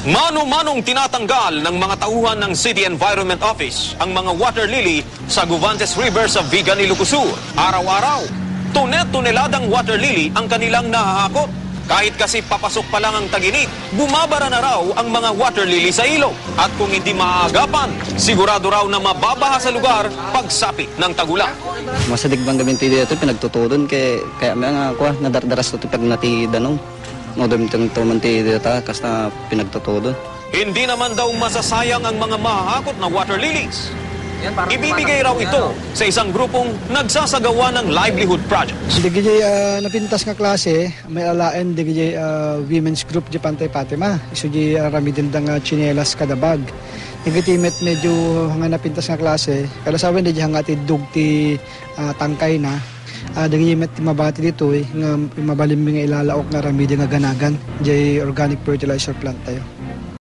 Mano-manong tinatanggal ng mga tauhan ng City Environment Office ang mga water lily sa Guvantes River sa Vigan, Ilocos Sur. Araw-araw, tunet-tuneladang water lily ang kanilang nahahakot. Kahit kasi papasok pa lang ang taginit, bumabara na raw ang mga water lily sa ilog. At kung hindi maaagapan, sigurado raw na mababaha sa lugar pagsapit ng tagulang. Masadig bang gamin ti dito pinagtutudon kay kaya mga kuha nadardaras to pag nati danong. No dam tang to man ti dito kas na pinagtutudon. Hindi naman daw masasayang ang mga mahahakot na water lilies. Ibibigay raw ito sa isang grupong nagsasagawa ng livelihood project. Di uh, napintas nga klase, may alaen gijay uh, women's group di Pantay Fatima. Isu di uh, ramidin da nga chinelas kada bag. Nagitimet medyo nga napintas nga klase. Kala sa akin di hanga ti dug ti uh, tangkay na. Uh, Dagimet ti mabati dito eh, nga mabalim nga ilalaok nga ramidin nga ganagan. Di organic fertilizer plant tayo.